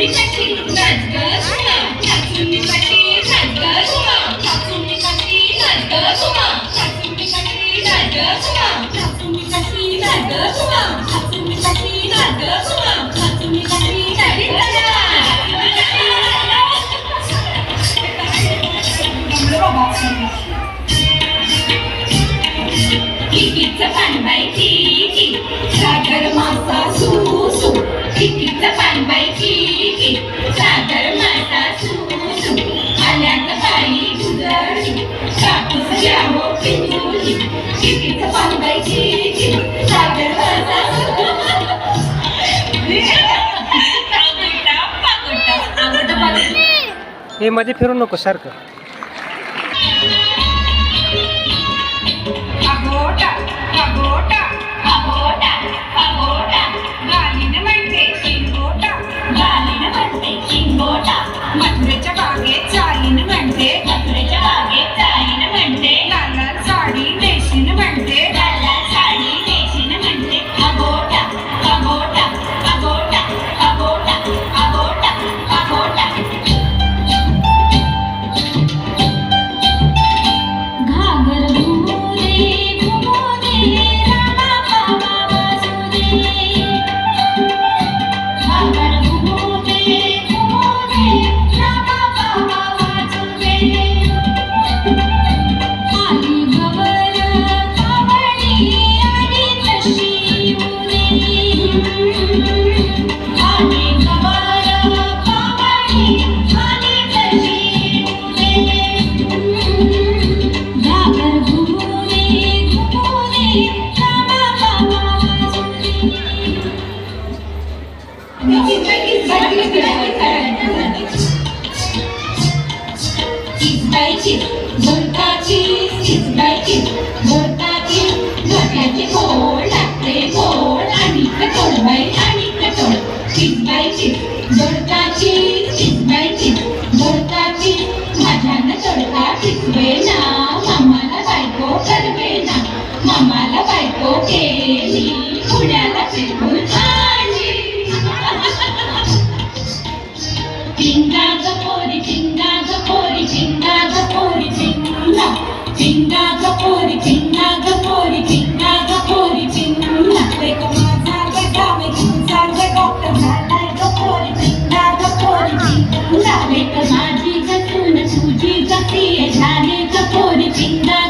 พี่ชจะปั่นใบที हे मध्ये फिरू नको सारखं. गोड लागते गोड आणि कटोळ बाई आणि कटोळ चित बाई चित जोडताची चित बाई चित जोडताची माझ्यानं जोडता चितवे ना मामाला बायको करवे ना मामाला बायको केली पुण्याला फिरवून आली चिंगा जपोरी चिंगा जपोरी चिंगा जपोरी चिंगा चिंगा जपोरी चिंगा जपोरी चिंगा लावले माझी कसून सुजी कपिये झाले कपोर चिंगा